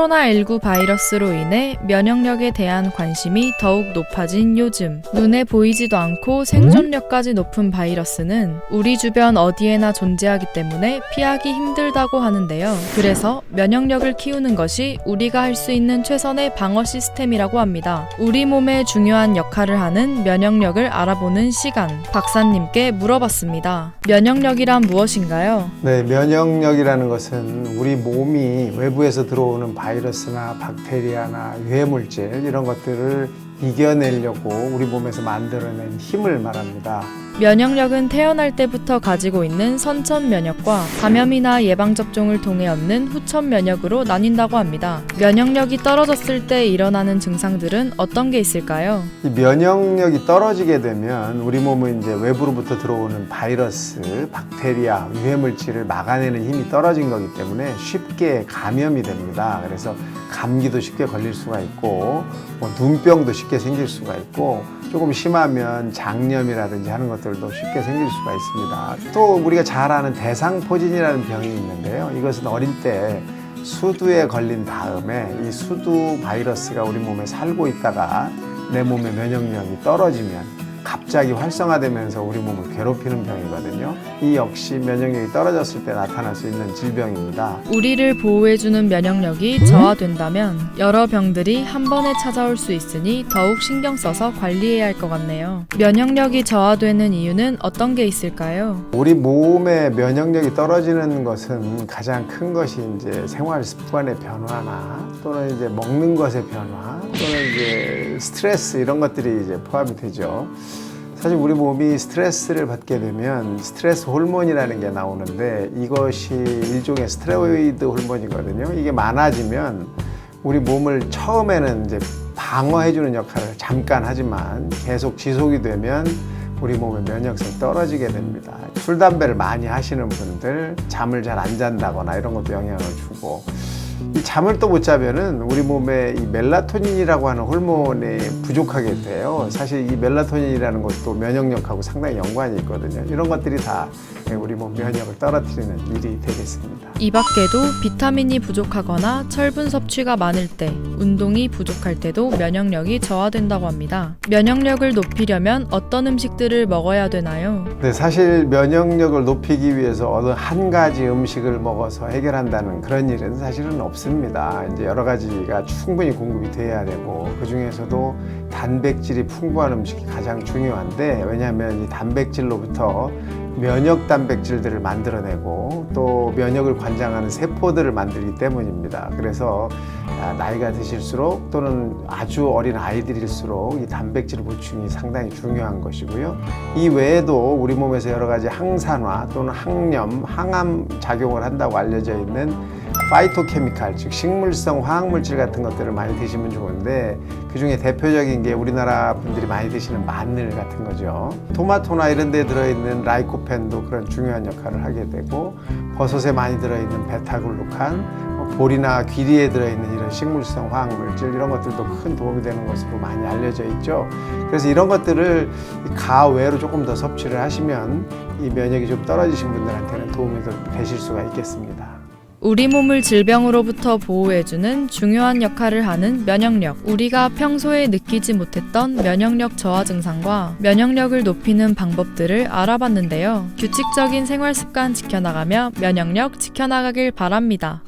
코로나19 바이러스로 인해 면역력에 대한 관심이 더욱 높아진 요즘 눈에 보이지도 않고 생존력까지 높은 바이러스는 우리 주변 어디에나 존재하기 때문에 피하기 힘들다고 하는데요. 그래서 면역력을 키우는 것이 우리가 할 수 있는 최선의 방어 시스템이라고 합니다. 우리 몸에 중요한 역할을 하는 면역력을 알아보는 시간 박사님께 물어봤습니다. 면역력이란 무엇인가요? 네, 면역력이라는 것은 우리 몸이 외부에서 들어오는 바이러스나 박테리아나 유해물질 이런 것들을 이겨내려고 우리 몸에서 만들어낸 힘을 말합니다. 면역력은 태어날 때부터 가지고 있는 선천 면역과 감염이나 예방 접종을 통해 얻는 후천 면역으로 나뉜다고 합니다. 면역력이 떨어졌을 때 일어나는 증상들은 어떤 게 있을까요? 이 면역력이 떨어지게 되면 우리 몸은 이제 외부로부터 들어오는 바이러스, 박테리아, 유해물질을 막아내는 힘이 떨어진 거기 때문에 쉽게 감염이 됩니다. 그래서 감기도 쉽게 걸릴 수가 있고 뭐 눈병도 쉽게 생길 수가 있고 조금 심하면 장염이라든지 하는 것들도 쉽게 생길 수가 있습니다. 또 우리가 잘 아는 대상포진이라는 병이 있는데요. 이것은 어릴 때 수두에 걸린 다음에 이 수두 바이러스가 우리 몸에 살고 있다가 내 몸의 면역력이 떨어지면 갑자기 활성화되면서 우리 몸을 괴롭히는 병이거든요. 이 역시 면역력이 떨어졌을 때 나타날 수 있는 질병입니다. 우리를 보호해주는 면역력이 저하된다면 여러 병들이 한 번에 찾아올 수 있으니 더욱 신경 써서 관리해야 할 것 같네요. 면역력이 저하되는 이유는 어떤 게 있을까요? 우리 몸의 면역력이 떨어지는 것은 가장 큰 것이 이제 생활 습관의 변화나 또는 이제 먹는 것의 변화 또는 이제 스트레스 이런 것들이 이제 포함이 되죠. 사실 우리 몸이 스트레스를 받게 되면 스트레스 호르몬이라는 게 나오는데 이것이 일종의 스테로이드 호르몬이거든요. 이게 많아지면 우리 몸을 처음에는 이제 방어해주는 역할을 잠깐 하지만 계속 지속이 되면 우리 몸의 면역성이 떨어지게 됩니다. 술, 담배를 많이 하시는 분들, 잠을 잘 안 잔다거나 이런 것도 영향을 주고, 이 잠을 또 못 자면은 우리 몸에 이 멜라토닌이라고 하는 호르몬이 부족하게 돼요. 사실 이 멜라토닌이라는 것도 면역력하고 상당히 연관이 있거든요. 이런 것들이 다 우리 몸 면역을 떨어뜨리는 일이 되겠습니다. 이 밖에도 비타민이 부족하거나 철분 섭취가 많을 때, 운동이 부족할 때도 면역력이 저하된다고 합니다. 면역력을 높이려면 어떤 음식들을 먹어야 되나요? 네, 사실 면역력을 높이기 위해서 어느 한 가지 음식을 먹어서 해결한다는 그런 일은 사실은 없 습니다. 이제 여러 가지가 충분히 공급이 돼야 되고 그 중에서도 단백질이 풍부한 음식이 가장 중요한데 왜냐하면 이 단백질로부터 면역 단백질들을 만들어내고 또 면역을 관장하는 세포들을 만들기 때문입니다. 그래서 아, 나이가 드실수록 또는 아주 어린 아이들일수록 이 단백질 보충이 상당히 중요한 것이고요. 이 외에도 우리 몸에서 여러 가지 항산화 또는 항염, 항암 작용을 한다고 알려져 있는 파이토케미칼, 즉 식물성 화학물질 같은 것들을 많이 드시면 좋은데 그 중에 대표적인 게 우리나라 분들이 많이 드시는 마늘 같은 거죠. 토마토나 이런 데 들어있는 라이코펜도 그런 중요한 역할을 하게 되고 버섯에 많이 들어있는 베타글루칸, 뭐 보리나 귀리에 들어있는 이런 식물성 화학물질 이런 것들도 큰 도움이 되는 것으로 많이 알려져 있죠. 그래서 이런 것들을 이 가외로 조금 더 섭취를 하시면 이 면역이 좀 떨어지신 분들한테는 도움이 더 되실 수가 있겠습니다. 우리 몸을 질병으로부터 보호해주는 중요한 역할을 하는 면역력. 우리가 평소에 느끼지 못했던 면역력 저하 증상과 면역력을 높이는 방법들을 알아봤는데요. 규칙적인 생활 습관 지켜나가며 면역력 지켜나가길 바랍니다.